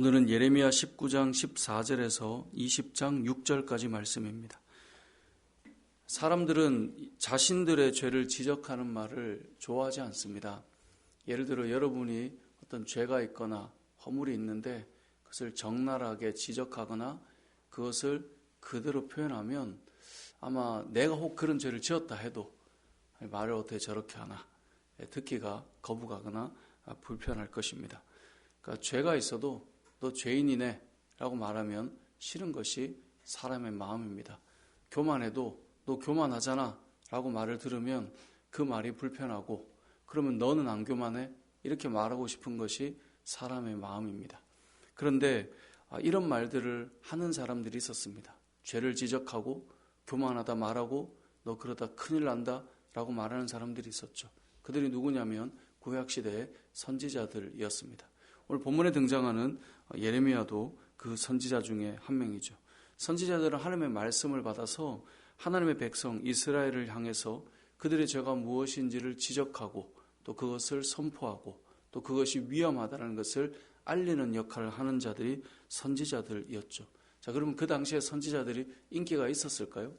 오늘은 예레미야 19장 14절에서 20장 6절까지 말씀입니다. 사람들은 자신들의 죄를 지적하는 말을 좋아하지 않습니다. 예를 들어 여러분이 어떤 죄가 있거나 허물이 있는데 그것을 적나라하게 지적하거나 그것을 그대로 표현하면 아마 내가 혹 그런 죄를 지었다 해도 말을 어떻게 저렇게 하나 듣기가 거부가거나 불편할 것입니다. 그러니까 죄가 있어도 너 죄인이네 라고 말하면 싫은 것이 사람의 마음입니다. 교만해도 너 교만하잖아 라고 말을 들으면 그 말이 불편하고 그러면 너는 안 교만해? 이렇게 말하고 싶은 것이 사람의 마음입니다. 그런데 아, 이런 말들을 하는 사람들이 있었습니다. 죄를 지적하고 교만하다 말하고 너 그러다 큰일 난다 라고 말하는 사람들이 있었죠. 그들이 누구냐면 구약시대의 선지자들이었습니다. 오늘 본문에 등장하는 예레미야도 그 선지자 중에 한 명이죠. 선지자들은 하나님의 말씀을 받아서 하나님의 백성 이스라엘을 향해서 그들의 죄가 무엇인지를 지적하고 또 그것을 선포하고 또 그것이 위험하다는 것을 알리는 역할을 하는 자들이 선지자들이었죠. 자, 그러면 그 당시에 선지자들이 인기가 있었을까요?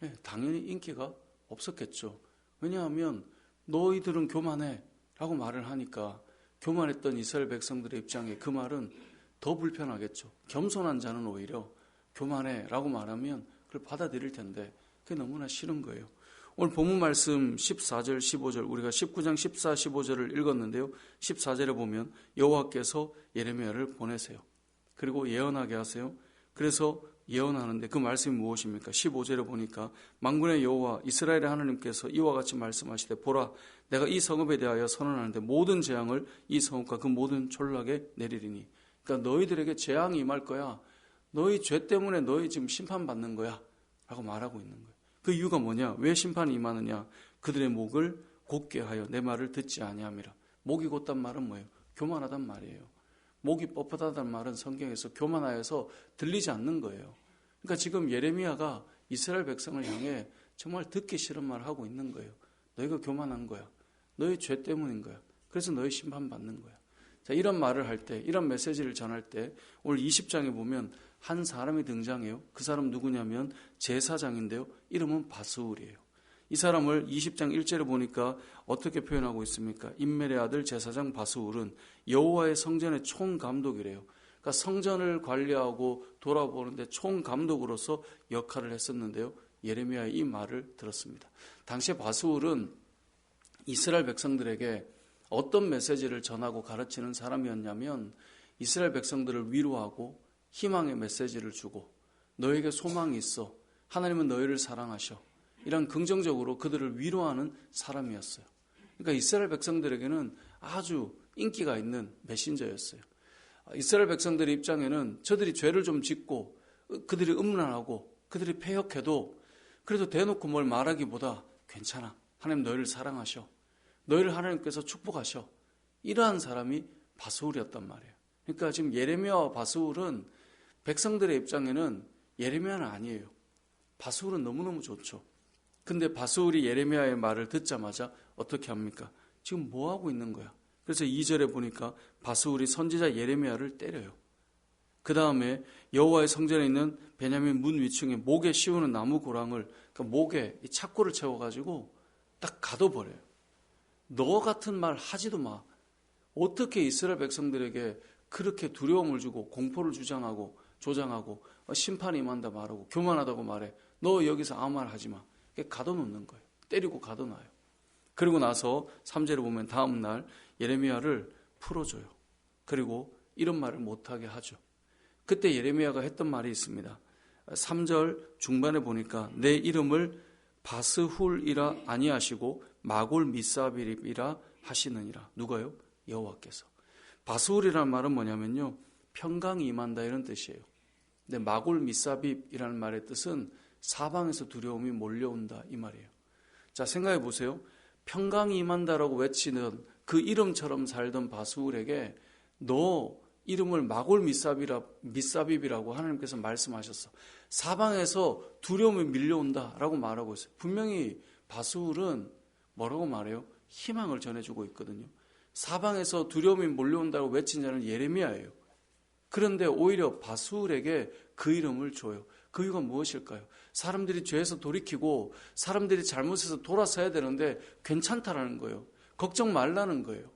네, 당연히 인기가 없었겠죠. 왜냐하면 너희들은 교만해 라고 말을 하니까 교만했던 이스라엘 백성들의 입장에 그 말은 더 불편하겠죠. 겸손한 자는 오히려 교만해 라고 말하면 그걸 받아들일 텐데 그게 너무나 싫은 거예요. 오늘 본문 말씀 14절 15절 우리가 19장 14 15절을 읽었는데요. 14절에 보면 여호와께서 예레미야를 보내세요. 그리고 예언하게 하세요. 그래서 예언하는데 그 말씀이 무엇입니까? 15절에 보니까 만군의 여호와 이스라엘의 하나님께서 이와 같이 말씀하시되 보라 내가 이 성읍에 대하여 선언하는데 모든 재앙을 이 성읍과 그 모든 촌락에 내리리니 그러니까 너희들에게 재앙이 임할 거야. 너희 죄 때문에 너희 지금 심판받는 거야. 라고 말하고 있는 거예요. 그 이유가 뭐냐? 왜 심판이 임하느냐? 그들의 목을 곧게 하여 내 말을 듣지 아니함이라. 목이 곧단 말은 뭐예요? 교만하단 말이에요. 목이 뻣뻣하단 말은 성경에서 교만하여서 들리지 않는 거예요. 그러니까 지금 예레미야가 이스라엘 백성을 향해 정말 듣기 싫은 말을 하고 있는 거예요. 너희가 교만한 거야. 너희 죄 때문인 거야. 그래서 너희 심판받는 거야. 자, 이런 말을 할 때, 이런 메시지를 전할 때, 오늘 20장에 보면 한 사람이 등장해요. 그 사람 누구냐면 제사장인데요. 이름은 바스울이에요. 이 사람을 20장 1절에 보니까 어떻게 표현하고 있습니까? 인멜의 아들 제사장 바스울은 여호와의 성전의 총감독이래요. 그러니까 성전을 관리하고 돌아보는데 총감독으로서 역할을 했었는데요. 예레미야의 이 말을 들었습니다. 당시에 바스울은 이스라엘 백성들에게 어떤 메시지를 전하고 가르치는 사람이었냐면 이스라엘 백성들을 위로하고 희망의 메시지를 주고 너에게 소망이 있어. 하나님은 너희를 사랑하셔. 이런 긍정적으로 그들을 위로하는 사람이었어요. 그러니까 이스라엘 백성들에게는 아주 인기가 있는 메신저였어요. 이스라엘 백성들의 입장에는 저들이 죄를 좀 짓고 그들이 음란하고 그들이 폐역해도 그래도 대놓고 뭘 말하기보다 괜찮아. 하나님 너희를 사랑하셔. 너희를 하나님께서 축복하셔. 이러한 사람이 바스울이었단 말이에요. 그러니까 지금 예레미야와 바스울은 백성들의 입장에는 예레미야는 아니에요. 바스울은 너무너무 좋죠. 근데 바스울이 예레미야의 말을 듣자마자 어떻게 합니까? 지금 뭐 하고 있는 거야? 그래서 2절에 보니까 바스울이 선지자 예레미야를 때려요. 그 다음에 여호와의 성전에 있는 베냐민 문 위층에 목에 씌우는 나무 고랑을 그 목에 착고를 채워가지고 딱 가둬버려요. 너 같은 말 하지도 마. 어떻게 이스라엘 백성들에게 그렇게 두려움을 주고 공포를 주장하고 조장하고 어, 심판이 임한다 말하고 교만하다고 말해. 너 여기서 아무 말 하지 마. 가둬놓는 거예요. 때리고 가둬놔요. 그리고 나서 3절에 보면 다음 날 예레미야를 풀어줘요. 그리고 이런 말을 못하게 하죠. 그때 예레미야가 했던 말이 있습니다. 3절 중반에 보니까 내 이름을 바스훌이라 아니하시고 마골 미사비립이라 하시느니라. 누가요? 여호와께서. 바스훌이라는 말은 뭐냐면요. 평강이 임한다 이런 뜻이에요. 근데 마골 미사빕이라는 말의 뜻은 사방에서 두려움이 몰려온다 이 말이에요. 자 생각해 보세요. 평강이 임한다라고 외치는 그 이름처럼 살던 바스울에게 너 이름을 마골 미사비라 미사빕이라고 하나님께서 말씀하셨어. 사방에서 두려움이 밀려온다라고 말하고 있어요. 분명히 바스울은 뭐라고 말해요? 희망을 전해주고 있거든요. 사방에서 두려움이 몰려온다고 외친 자는 예레미야예요. 그런데 오히려 바술에게 그 이름을 줘요. 그 이유가 무엇일까요? 사람들이 죄에서 돌이키고 사람들이 잘못해서 돌아서야 되는데 괜찮다라는 거예요. 걱정 말라는 거예요.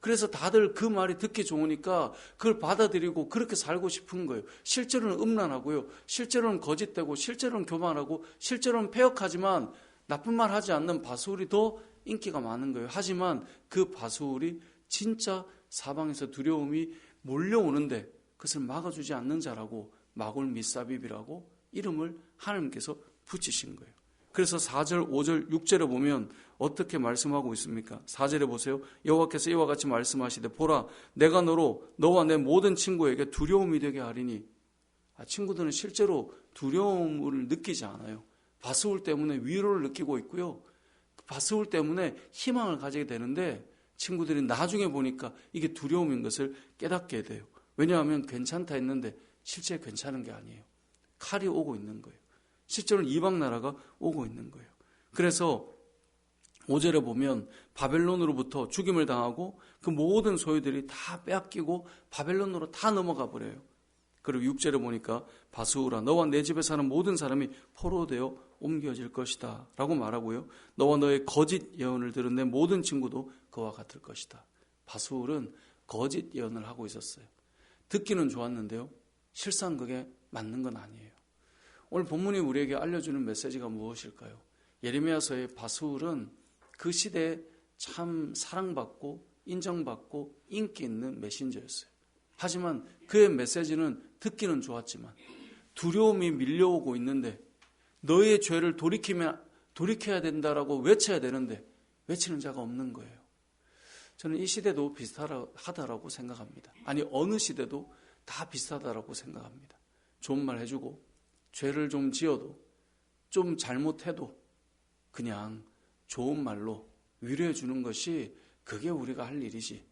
그래서 다들 그 말이 듣기 좋으니까 그걸 받아들이고 그렇게 살고 싶은 거예요. 실제로는 음란하고요. 실제로는 거짓되고 실제로는 교만하고 실제로는 폐역하지만 나쁜 말 하지 않는 바수울이 더 인기가 많은 거예요. 하지만 그 바수울이 진짜 사방에서 두려움이 몰려오는데 그것을 막아주지 않는 자라고 마골 미사비비라고 이름을 하나님께서 붙이신 거예요. 그래서 4절, 5절, 6절에 보면 어떻게 말씀하고 있습니까? 4절에 보세요. 여호와께서 이와 같이 말씀하시되 보라 내가 너로 너와 내 모든 친구에게 두려움이 되게 하리니 아, 친구들은 실제로 두려움을 느끼지 않아요. 바스울 때문에 위로를 느끼고 있고요. 바스울 때문에 희망을 가지게 되는데 친구들이 나중에 보니까 이게 두려움인 것을 깨닫게 돼요. 왜냐하면 괜찮다 했는데 실제 괜찮은 게 아니에요. 칼이 오고 있는 거예요. 실제로는 이방 나라가 오고 있는 거예요. 그래서 5절에 보면 바벨론으로부터 죽임을 당하고 그 모든 소유들이 다 빼앗기고 바벨론으로 다 넘어가 버려요. 그리고 6절에 보니까 바수우라 너와 내 집에 사는 모든 사람이 포로되어 옮겨질 것이다 라고 말하고요. 너와 너의 거짓 예언을 들은 내 모든 친구도 그와 같을 것이다. 바수울은 거짓 예언을 하고 있었어요. 듣기는 좋았는데요. 실상 그게 맞는 건 아니에요. 오늘 본문이 우리에게 알려주는 메시지가 무엇일까요? 예레미야서의 바수울은 그 시대에 참 사랑받고 인정받고 인기 있는 메신저였어요. 하지만 그의 메시지는 듣기는 좋았지만 두려움이 밀려오고 있는데 너의 죄를 돌이키면 돌이켜야 된다라고 외쳐야 되는데 외치는 자가 없는 거예요. 저는 이 시대도 비슷하다라고 생각합니다. 아니 어느 시대도 다 비슷하다라고 생각합니다. 좋은 말 해주고 죄를 좀 지어도 좀 잘못해도 그냥 좋은 말로 위로해 주는 것이 그게 우리가 할 일이지.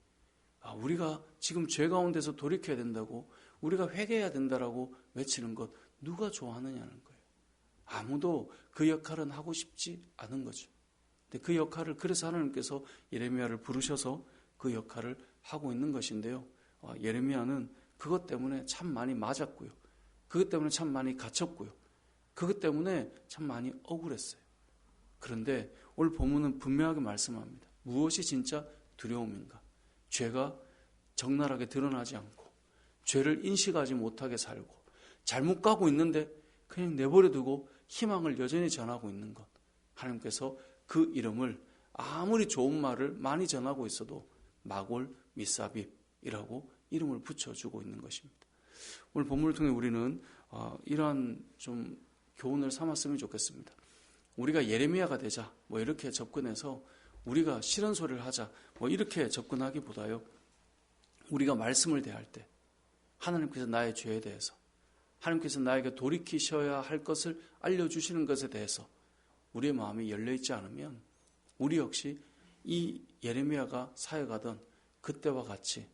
아, 우리가 지금 죄 가운데서 돌이켜야 된다고 우리가 회개해야 된다라고 외치는 것 누가 좋아하느냐는 거예요. 아무도 그 역할은 하고 싶지 않은 거죠. 근데 그 역할을 그래서 하나님께서 예레미야를 부르셔서 그 역할을 하고 있는 것인데요. 아, 예레미야는 그것 때문에 참 많이 맞았고요. 그것 때문에 참 많이 갇혔고요. 그것 때문에 참 많이 억울했어요. 그런데 오늘 본문은 분명하게 말씀합니다. 무엇이 진짜 두려움인가? 죄가 적나라하게 드러나지 않고 죄를 인식하지 못하게 살고 잘못 가고 있는데 그냥 내버려 두고 희망을 여전히 전하고 있는 것. 하나님께서 그 이름을 아무리 좋은 말을 많이 전하고 있어도 마골 미사빕이라고 이름을 붙여주고 있는 것입니다. 오늘 본문을 통해 우리는 어, 이러한 좀 교훈을 삼았으면 좋겠습니다. 우리가 예레미야가 되자 뭐 이렇게 접근해서 우리가 싫은 소리를 하자 뭐 이렇게 접근하기보다요. 우리가 말씀을 대할 때 하나님께서 나의 죄에 대해서 하나님께서 나에게 돌이키셔야 할 것을 알려주시는 것에 대해서 우리의 마음이 열려 있지 않으면 우리 역시 이 예레미야가 사역하던 그때와 같이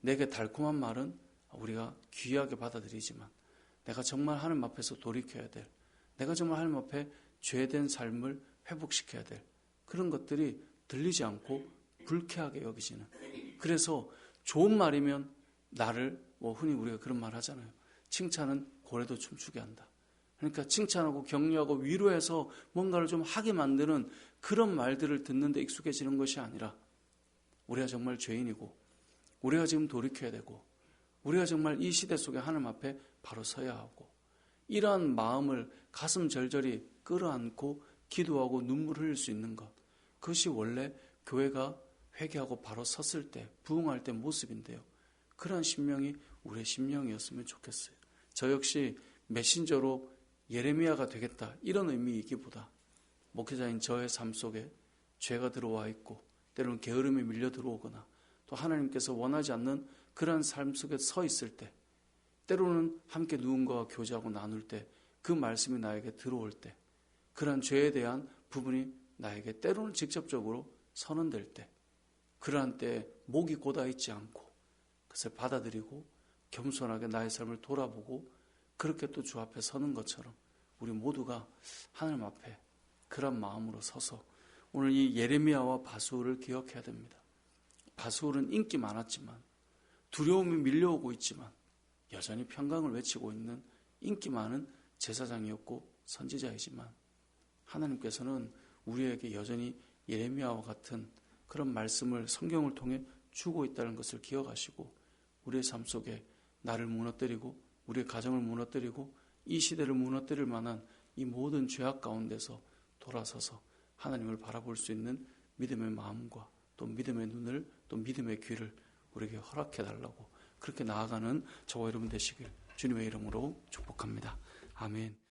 내게 달콤한 말은 우리가 귀하게 받아들이지만 내가 정말 하나님 앞에서 돌이켜야 될 내가 정말 하나님 앞에 죄된 삶을 회복시켜야 될 그런 것들이 들리지 않고 불쾌하게 여기지는 그래서 좋은 말이면 나를 뭐 흔히 우리가 그런 말 하잖아요. 칭찬은 고래도 춤추게 한다. 그러니까 칭찬하고 격려하고 위로해서 뭔가를 좀 하게 만드는 그런 말들을 듣는데 익숙해지는 것이 아니라 우리가 정말 죄인이고 우리가 지금 돌이켜야 되고 우리가 정말 이 시대 속에 하나님 앞에 바로 서야 하고 이러한 마음을 가슴 절절히 끌어안고 기도하고 눈물 흘릴 수 있는 것 그것이 원래 교회가 회개하고 바로 섰을 때 부흥할 때 모습인데요. 그러한 심령이 우리의 심령이었으면 좋겠어요. 저 역시 메신저로 예레미야가 되겠다 이런 의미이기보다 목회자인 저의 삶 속에 죄가 들어와 있고 때로는 게으름이 밀려 들어오거나 또 하나님께서 원하지 않는 그러한 삶 속에 서 있을 때, 때로는 함께 누군가와 교제하고 나눌 때, 그 말씀이 나에게 들어올 때, 그러한 죄에 대한 부분이 나에게 때로는 직접적으로 선언될 때, 그러한 때 목이 고다 있지 않고 그것을 받아들이고 겸손하게 나의 삶을 돌아보고 그렇게 또 주 앞에 서는 것처럼 우리 모두가 하나님 앞에 그런 마음으로 서서 오늘 이 예레미야와 바수를 기억해야 됩니다. 바수울은 인기 많았지만 두려움이 밀려오고 있지만 여전히 평강을 외치고 있는 인기 많은 제사장이었고 선지자이지만 하나님께서는 우리에게 여전히 예레미야와 같은 그런 말씀을 성경을 통해 주고 있다는 것을 기억하시고 우리의 삶 속에 나를 무너뜨리고 우리의 가정을 무너뜨리고 이 시대를 무너뜨릴 만한 이 모든 죄악 가운데서 돌아서서 하나님을 바라볼 수 있는 믿음의 마음과 또 믿음의 눈을 또 믿음의 귀를 우리에게 허락해 달라고 그렇게 나아가는 저와 여러분 되시길 주님의 이름으로 축복합니다. 아멘.